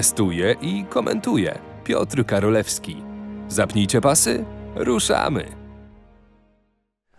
Testuje i komentuje Piotr Karolewski. Zapnijcie pasy, ruszamy!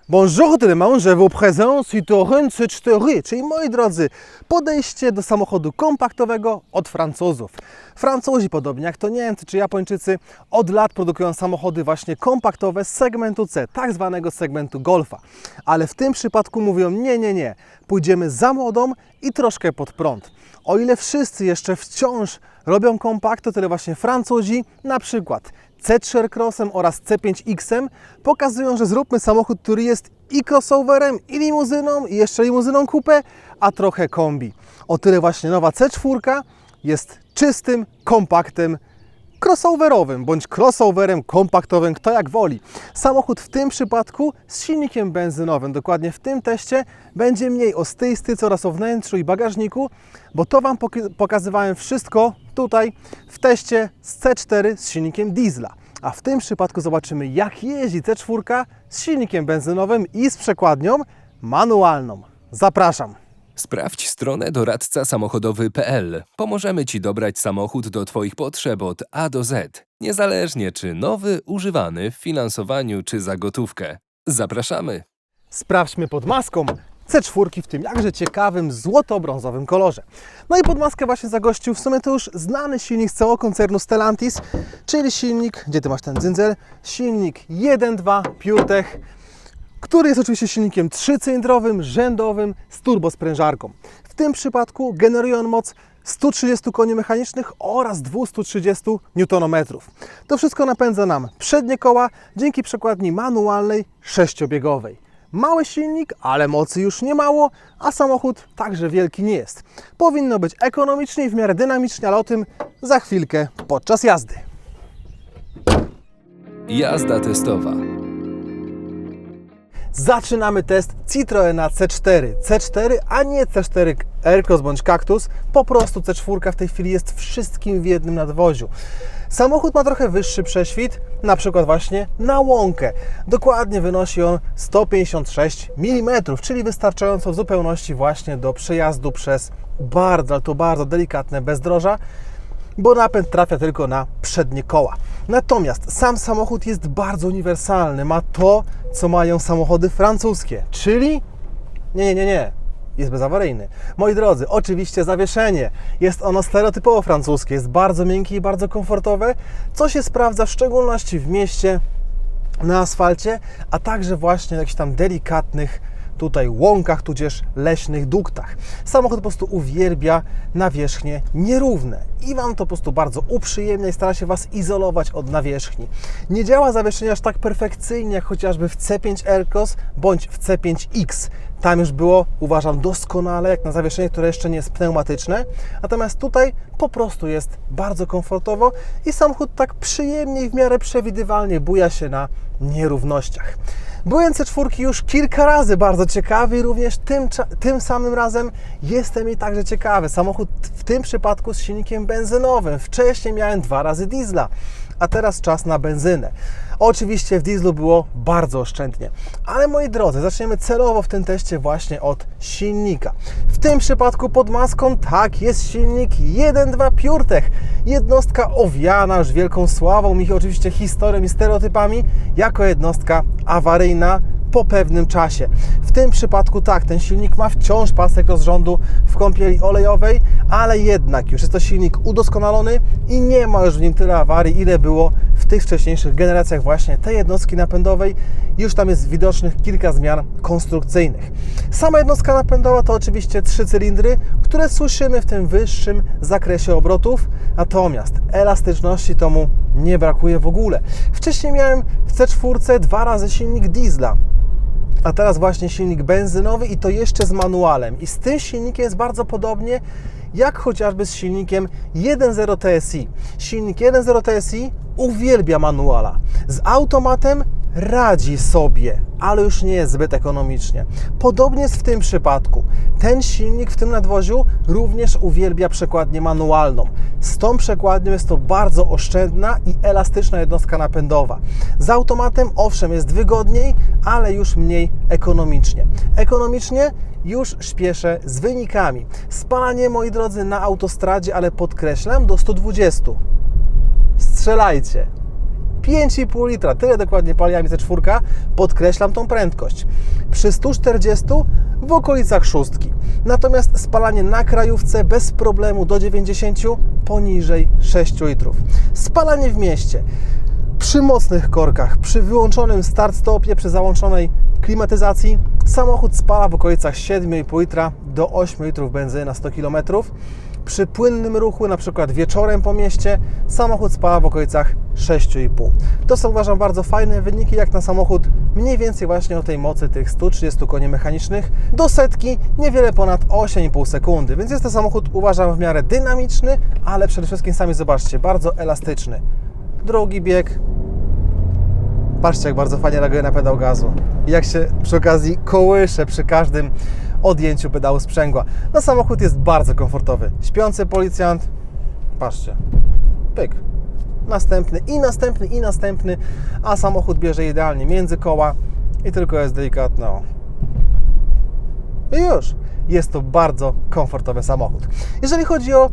Bonjour tout le monde, je vous présente Citroën C4, czyli moi drodzy, podejście do samochodu kompaktowego od Francuzów. Francuzi, podobnie jak to Niemcy czy Japończycy, od lat produkują samochody właśnie kompaktowe z segmentu C, tak zwanego segmentu Golfa. Ale w tym przypadku mówią nie, nie, nie, pójdziemy za modą i troszkę pod prąd. O ile wszyscy jeszcze wciąż robią kompakty, tyle właśnie Francuzi, na przykład C3 Crossem oraz C5X pokazują, że zróbmy samochód, który jest i crossoverem, i limuzyną, i jeszcze limuzyną coupé, a trochę kombi. O tyle właśnie nowa C4 jest czystym kompaktem crossoverowym, bądź crossoverem kompaktowym, kto jak woli. Samochód w tym przypadku z silnikiem benzynowym, dokładnie w tym teście, będzie mniej o styjstyce oraz o wnętrzu i bagażniku, bo to Wam pokazywałem wszystko tutaj w teście z C4 z silnikiem diesla. A w tym przypadku zobaczymy, jak jeździ C4 z silnikiem benzynowym i z przekładnią manualną. Zapraszam. Sprawdź stronę doradca samochodowy.pl. Pomożemy Ci dobrać samochód do Twoich potrzeb od A do Z, niezależnie czy nowy, używany w finansowaniu czy za gotówkę. Zapraszamy! Sprawdźmy pod maską C4 w tym jakże ciekawym złoto-brązowym kolorze. No i pod maskę właśnie zagościł w sumie to już znany silnik z całego koncernu Stellantis, czyli silnik, gdzie Ty masz ten dzyndzel? Silnik 1.2 PureTech, który jest oczywiście silnikiem trzycylindrowym, rzędowym z turbosprężarką. W tym przypadku generuje on moc 130 koni mechanicznych oraz 230 Nm. To wszystko napędza nam przednie koła dzięki przekładni manualnej sześciobiegowej. Mały silnik, ale mocy już nie mało, a samochód także wielki nie jest. Powinno być ekonomicznie i w miarę dynamicznie, ale o tym za chwilkę podczas jazdy. Jazda testowa. Zaczynamy test Citroena C4. C4, a nie C4 Aircross bądź Cactus. Po prostu C4 w tej chwili jest wszystkim w jednym nadwoziu. Samochód ma trochę wyższy prześwit, na przykład właśnie na łąkę. Dokładnie wynosi on 156 mm, czyli wystarczająco w zupełności właśnie do przejazdu przez bardzo, ale to bardzo delikatne bezdroża bo napęd trafia tylko na przednie koła. Natomiast sam samochód jest bardzo uniwersalny. Ma to, co mają samochody francuskie, czyli nie, nie, nie, nie. Jest bezawaryjny. Moi drodzy, oczywiście zawieszenie. Jest ono stereotypowo francuskie, jest bardzo miękkie i bardzo komfortowe, co się sprawdza w szczególności w mieście, na asfalcie, a także właśnie jakichś tam delikatnych tutaj łąkach, tudzież leśnych duktach. Samochód po prostu uwielbia nawierzchnie nierówne i Wam to po prostu bardzo uprzyjemnia i stara się Was izolować od nawierzchni. Nie działa zawieszenie aż tak perfekcyjnie jak chociażby w C5 Aircross bądź w C5X. Tam już było, uważam, doskonale, jak na zawieszenie, które jeszcze nie jest pneumatyczne. Natomiast tutaj po prostu jest bardzo komfortowo i samochód tak przyjemnie i w miarę przewidywalnie buja się na nierównościach. Byłem C4 już kilka razy bardzo ciekawy i również tym, tym samym razem jestem jej także ciekawy. Samochód w tym przypadku z silnikiem benzynowym. Wcześniej miałem dwa razy diesla, a teraz czas na benzynę. Oczywiście w dieslu było bardzo oszczędnie, ale moi drodzy, zaczniemy celowo w tym teście właśnie od silnika. W tym przypadku pod maską tak jest silnik 1.2 PureTech. Jednostka owiana już wielką sławą i oczywiście historią i stereotypami jako jednostka awaryjna po pewnym czasie. W tym przypadku tak, ten silnik ma wciąż pasek rozrządu w kąpieli olejowej, ale jednak już jest to silnik udoskonalony i nie ma już w nim tyle awarii, ile było w tych wcześniejszych generacjach właśnie tej jednostki napędowej. Już tam jest widocznych kilka zmian konstrukcyjnych. Sama jednostka napędowa to oczywiście trzy cylindry, które słyszymy w tym wyższym zakresie obrotów, natomiast elastyczności to mu nie brakuje w ogóle. Wcześniej miałem w C4 dwa razy silnik diesla, a teraz właśnie silnik benzynowy i to jeszcze z manualem. I z tym silnikiem jest bardzo podobnie jak chociażby z silnikiem 1.0 TSI. Silnik 1.0 TSI uwielbia manuala. Z automatem radzi sobie, ale już nie jest zbyt ekonomicznie. Podobnie jest w tym przypadku. Ten silnik w tym nadwoziu również uwielbia przekładnię manualną. Z tą przekładnią jest to bardzo oszczędna i elastyczna jednostka napędowa. Z automatem owszem jest wygodniej, ale już mniej ekonomicznie. Ekonomicznie już śpieszę z wynikami. Spalanie, moi drodzy, na autostradzie, ale podkreślam, do 120. Strzelajcie. 5,5 litra, tyle dokładnie pali C4, podkreślam tą prędkość. Przy 140 w okolicach szóstki. Natomiast spalanie na krajówce bez problemu do 90 poniżej 6 litrów. Spalanie w mieście przy mocnych korkach, przy wyłączonym start-stopie, przy załączonej klimatyzacji samochód spala w okolicach 7,5 litra do 8 litrów benzyny na 100 km. Przy płynnym ruchu, na przykład wieczorem po mieście, samochód spala w okolicach 6,5. To są uważam bardzo fajne wyniki, jak na samochód mniej więcej właśnie o tej mocy tych 130 koni mechanicznych do setki niewiele ponad 8,5 sekundy, więc jest to samochód uważam w miarę dynamiczny, ale przede wszystkim sami zobaczcie, bardzo elastyczny. Drugi bieg, Patrzcie, jak bardzo fajnie reaguje na pedał gazu. Jak się przy okazji kołysze przy każdym odjęciu pedału sprzęgła. No samochód jest bardzo komfortowy. Śpiący policjant, patrzcie, pyk. Następny i następny i następny, a samochód bierze idealnie między koła i tylko jest delikatno. I już. Jest to bardzo komfortowy samochód. Jeżeli chodzi o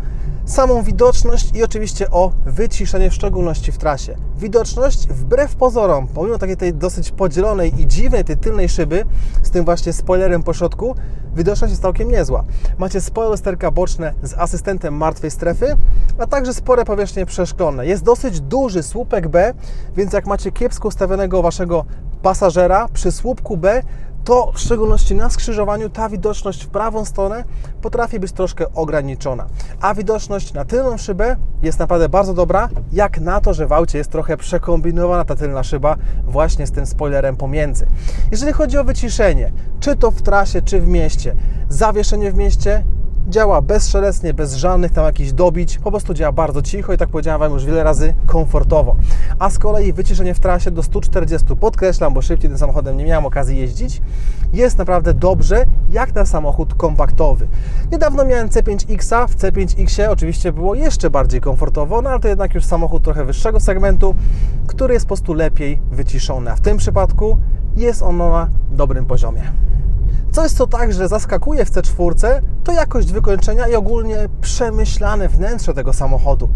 samą widoczność i oczywiście o wyciszenie, w szczególności w trasie. Widoczność, wbrew pozorom, pomimo takiej tej dosyć podzielonej i dziwnej tej tylnej szyby, z tym właśnie spoilerem po środku, widoczność jest całkiem niezła. Macie spore lusterka boczne z asystentem martwej strefy, a także spore powierzchnie przeszklone. Jest dosyć duży słupek B, więc jak macie kiepsko ustawionego waszego pasażera przy słupku B, to w szczególności na skrzyżowaniu ta widoczność w prawą stronę potrafi być troszkę ograniczona. A widoczność na tylną szybę jest naprawdę bardzo dobra, jak na to, że w aucie jest trochę przekombinowana ta tylna szyba właśnie z tym spoilerem pomiędzy. Jeżeli chodzi o wyciszenie, czy to w trasie, czy w mieście, zawieszenie w mieście działa bezszelestnie, bez żadnych tam jakichś dobić, po prostu działa bardzo cicho i tak powiedziałem Wam już wiele razy komfortowo. A z kolei wyciszenie w trasie do 140, podkreślam, bo szybciej tym samochodem nie miałem okazji jeździć, jest naprawdę dobrze, jak na samochód kompaktowy. Niedawno miałem C5X, w C5X oczywiście było jeszcze bardziej komfortowo, no ale to jednak już samochód trochę wyższego segmentu, który jest po prostu lepiej wyciszony, a w tym przypadku jest on na dobrym poziomie. Coś, co także zaskakuje w C4, to jakość wykończenia i ogólnie przemyślane wnętrze tego samochodu.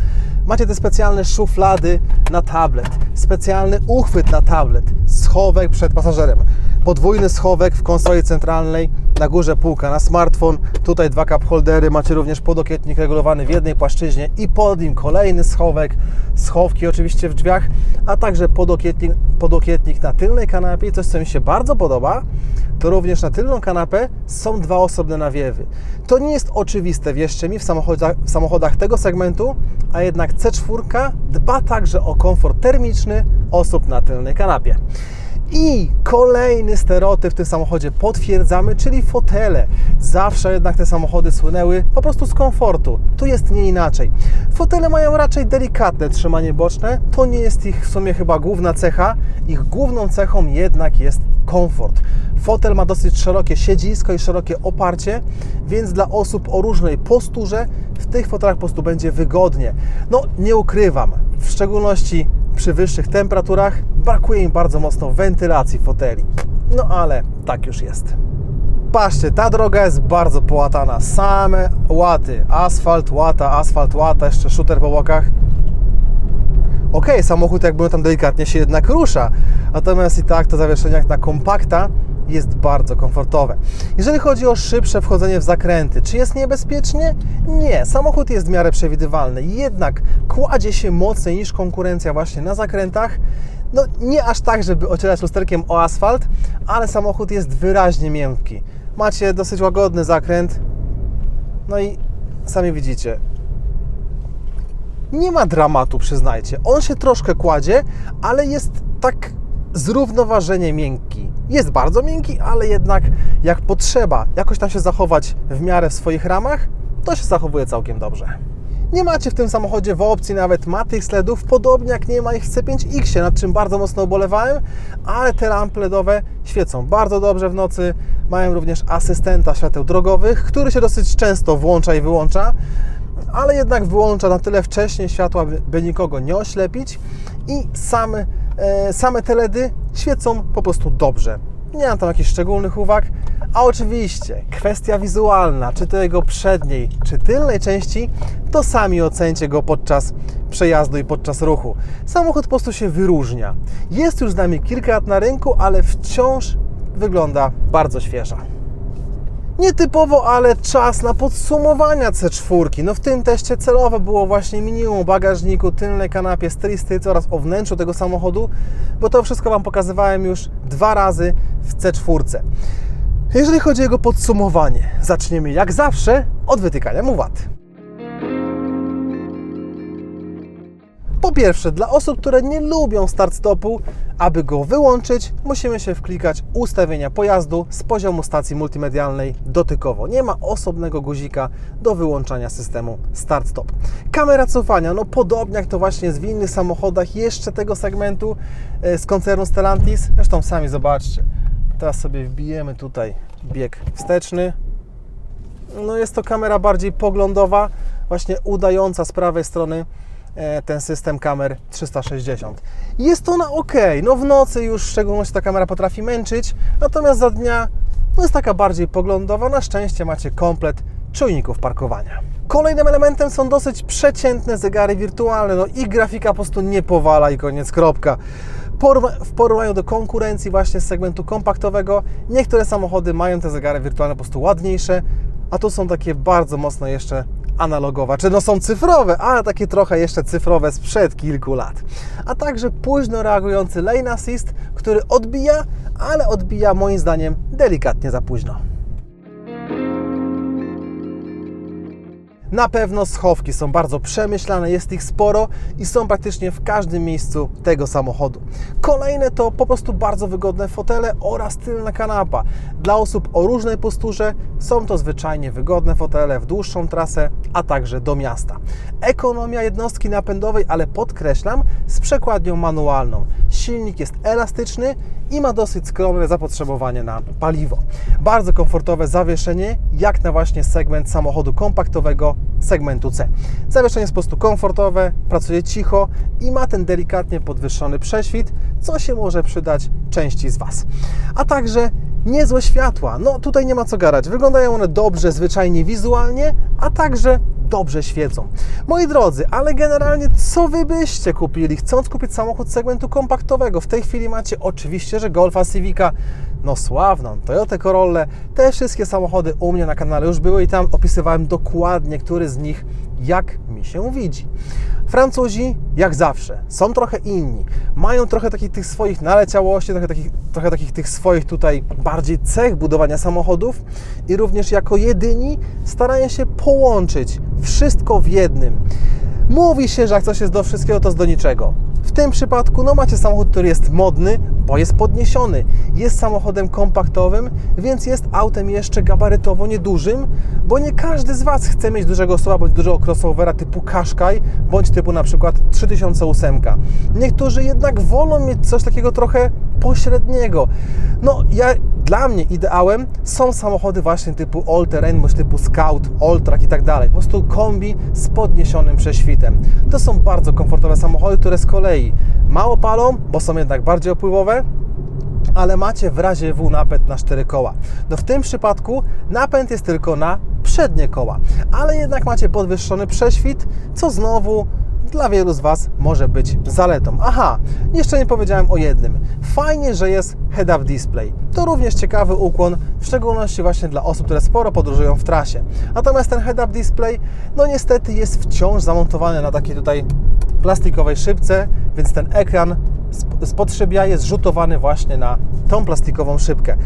Macie te specjalne szuflady na tablet, specjalny uchwyt na tablet, schowek przed pasażerem, podwójny schowek w konsoli centralnej, na górze półka na smartfon, tutaj dwa cup holdery, macie również podokietnik regulowany w jednej płaszczyźnie i pod nim kolejny schowek, schowki oczywiście w drzwiach, a także podokietnik, podokietnik na tylnej kanapie coś, co mi się bardzo podoba, to również na tylną kanapę są dwa osobne nawiewy. To nie jest oczywiste, wierzcie mi, w samochodach, w samochodach tego segmentu, a jednak C4 dba także o komfort termiczny osób na tylnej kanapie. I kolejny stereotyp w tym samochodzie potwierdzamy, czyli fotele. Zawsze jednak te samochody słynęły po prostu z komfortu. Tu jest nie inaczej. Fotele mają raczej delikatne trzymanie boczne. To nie jest ich w sumie chyba główna cecha. Ich główną cechą jednak jest komfort. Fotel ma dosyć szerokie siedzisko i szerokie oparcie, więc dla osób o różnej posturze w tych fotelach po prostu będzie wygodnie. No, nie ukrywam, w szczególności przy wyższych temperaturach brakuje im bardzo mocno wentylacji foteli. No ale tak już jest. Patrzcie, ta droga jest bardzo połatana. Same łaty. Asfalt, łata, asfalt, łata, jeszcze shooter po bokach. Ok, samochód jakby tam delikatnie się jednak rusza, natomiast i tak to zawieszenie jak na kompakta jest bardzo komfortowe. Jeżeli chodzi o szybsze wchodzenie w zakręty, czy jest niebezpiecznie? Nie, samochód jest w miarę przewidywalny, jednak kładzie się mocniej niż konkurencja właśnie na zakrętach. No nie aż tak, żeby ocierać lusterkiem o asfalt, ale samochód jest wyraźnie miękki. Macie dosyć łagodny zakręt, no i sami widzicie, nie ma dramatu, przyznajcie. On się troszkę kładzie, ale jest tak zrównoważenie miękki. Jest bardzo miękki, ale jednak jak potrzeba jakoś tam się zachować w miarę w swoich ramach, to się zachowuje całkiem dobrze. Nie macie w tym samochodzie w opcji nawet matych LEDów, podobnie jak nie ma ich w C5X, nad czym bardzo mocno ubolewałem, ale te lampy LEDowe świecą bardzo dobrze w nocy. Mają również asystenta świateł drogowych, który się dosyć często włącza i wyłącza, ale jednak wyłącza na tyle wcześnie światła, by, nikogo nie oślepić i same, e, same te LEDy świecą po prostu dobrze. Nie mam tam jakichś szczególnych uwag. A oczywiście kwestia wizualna, czy to jego przedniej, czy tylnej części, to sami ocencie go podczas przejazdu i podczas ruchu. Samochód po prostu się wyróżnia. Jest już z nami kilka lat na rynku, ale wciąż wygląda bardzo świeża. Nietypowo, ale czas na podsumowania C4. No w tym teście celowo było właśnie minimum bagażniku, tylnej kanapie, stylistyce oraz o wnętrzu tego samochodu, bo to wszystko Wam pokazywałem już dwa razy w C4. Jeżeli chodzi o jego podsumowanie, zaczniemy jak zawsze od wytykania mu wad. Po pierwsze, dla osób, które nie lubią start-stopu, aby go wyłączyć, musimy się wklikać ustawienia pojazdu z poziomu stacji multimedialnej dotykowo. Nie ma osobnego guzika do wyłączania systemu start-stop. Kamera cofania, no podobnie jak to właśnie w innych samochodach jeszcze tego segmentu e, z koncernu Stellantis. Zresztą sami zobaczcie. Teraz sobie wbijemy tutaj bieg wsteczny. No jest to kamera bardziej poglądowa, właśnie udająca z prawej strony ten system kamer 360. Jest ona ok, no w nocy już w szczególności ta kamera potrafi męczyć, natomiast za dnia no jest taka bardziej poglądowa. Na szczęście macie komplet czujników parkowania. Kolejnym elementem są dosyć przeciętne zegary wirtualne, no ich grafika po prostu nie powala i koniec, kropka. W porównaniu do konkurencji właśnie z segmentu kompaktowego, niektóre samochody mają te zegary wirtualne po prostu ładniejsze, a tu są takie bardzo mocno jeszcze analogowe, czy no są cyfrowe, ale takie trochę jeszcze cyfrowe sprzed kilku lat. A także późno reagujący lane assist, który odbija, ale odbija moim zdaniem delikatnie za późno. Na pewno schowki są bardzo przemyślane, jest ich sporo i są praktycznie w każdym miejscu tego samochodu. Kolejne to po prostu bardzo wygodne fotele oraz tylna kanapa. Dla osób o różnej posturze są to zwyczajnie wygodne fotele w dłuższą trasę, a także do miasta. Ekonomia jednostki napędowej, ale podkreślam, z przekładnią manualną. Silnik jest elastyczny i ma dosyć skromne zapotrzebowanie na paliwo. Bardzo komfortowe zawieszenie, jak na właśnie segment samochodu kompaktowego segmentu C. Zawieszenie jest po prostu komfortowe, pracuje cicho i ma ten delikatnie podwyższony prześwit, co się może przydać części z Was. A także niezłe światła. No tutaj nie ma co gadać. Wyglądają one dobrze, zwyczajnie wizualnie, a także dobrze świecą. Moi drodzy, ale generalnie co Wy byście kupili, chcąc kupić samochód segmentu kompaktowego? W tej chwili macie oczywiście, że Golfa Civica, no sławną, Toyota Corolla, te wszystkie samochody u mnie na kanale już były i tam opisywałem dokładnie, który z nich jak mi się widzi. Francuzi, jak zawsze, są trochę inni. Mają trochę takich tych swoich naleciałości, trochę takich, trochę takich tych swoich tutaj bardziej cech budowania samochodów i również jako jedyni starają się połączyć wszystko w jednym. Mówi się, że jak coś jest do wszystkiego, to jest do niczego. W tym przypadku no macie samochód, który jest modny, bo jest podniesiony. Jest samochodem kompaktowym, więc jest autem jeszcze gabarytowo niedużym, bo nie każdy z Was chce mieć dużego słowa bądź dużego crossovera typu Qashqai, bądź typu na przykład 3008. Niektórzy jednak wolą mieć coś takiego trochę pośredniego. No, ja, dla mnie ideałem są samochody właśnie typu All Terrain, bądź typu Scout, Alltrack i tak dalej. Po prostu kombi z podniesionym prześwitem. To są bardzo komfortowe samochody, które z kolei mało palą, bo są jednak bardziej opływowe, ale macie w razie W napęd na cztery koła. No w tym przypadku napęd jest tylko na przednie koła, ale jednak macie podwyższony prześwit, co znowu dla wielu z Was może być zaletą. Aha, jeszcze nie powiedziałem o jednym. Fajnie, że jest head-up display. To również ciekawy ukłon, w szczególności właśnie dla osób, które sporo podróżują w trasie. Natomiast ten head-up display, no niestety jest wciąż zamontowany na takiej tutaj plastikowej szybce, więc ten ekran spod szybia jest rzutowany właśnie na tą plastikową szybkę.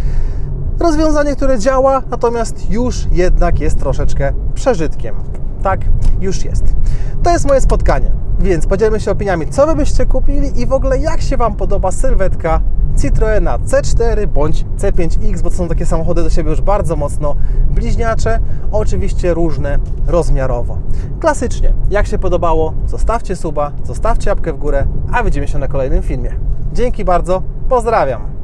Rozwiązanie, które działa, natomiast już jednak jest troszeczkę przeżytkiem. Tak, już jest. To jest moje spotkanie, więc podzielmy się opiniami, co Wy byście kupili i w ogóle jak się Wam podoba sylwetka Citroena C4 bądź C5X, bo to są takie samochody do siebie już bardzo mocno bliźniacze, oczywiście różne rozmiarowo. Klasycznie, jak się podobało, zostawcie suba, zostawcie łapkę w górę, a widzimy się na kolejnym filmie. Dzięki bardzo, pozdrawiam!